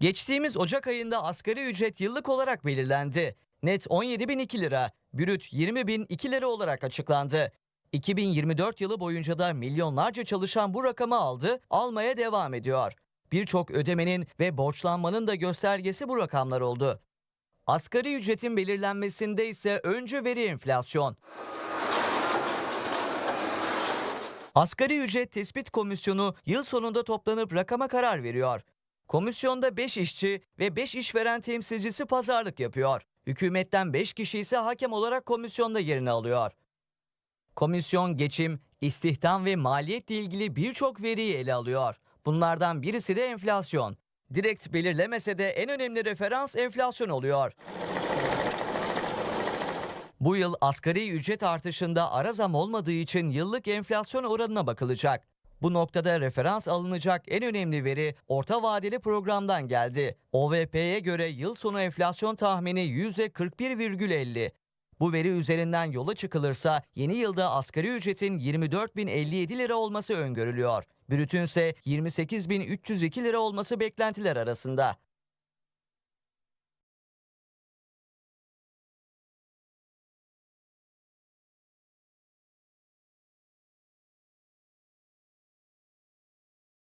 Geçtiğimiz Ocak ayında asgari ücret yıllık olarak belirlendi. Net 17.002 lira, brüt 20.002 lira olarak açıklandı. 2024 yılı boyunca da milyonlarca çalışan bu rakamı aldı, almaya devam ediyor. Birçok ödemenin ve borçlanmanın da göstergesi bu rakamlar oldu. Asgari ücretin belirlenmesinde ise önce veri enflasyon. Asgari ücret tespit komisyonu yıl sonunda toplanıp rakama karar veriyor. Komisyonda 5 işçi ve 5 işveren temsilcisi pazarlık yapıyor. Hükümetten 5 kişi ise hakem olarak komisyonda yerini alıyor. Komisyon geçim, istihdam ve maliyetle ilgili birçok veriyi ele alıyor. Bunlardan birisi de enflasyon. Direkt belirlemese de en önemli referans enflasyon oluyor. Bu yıl asgari ücret artışında ara zam olmadığı için yıllık enflasyon oranına bakılacak. Bu noktada referans alınacak en önemli veri orta vadeli programdan geldi. OVP'ye göre yıl sonu enflasyon tahmini %41,50. Bu veri üzerinden yola çıkılırsa yeni yılda asgari ücretin 24.057 lira olması öngörülüyor. Brütün ise 28.302 lira olması beklentiler arasında.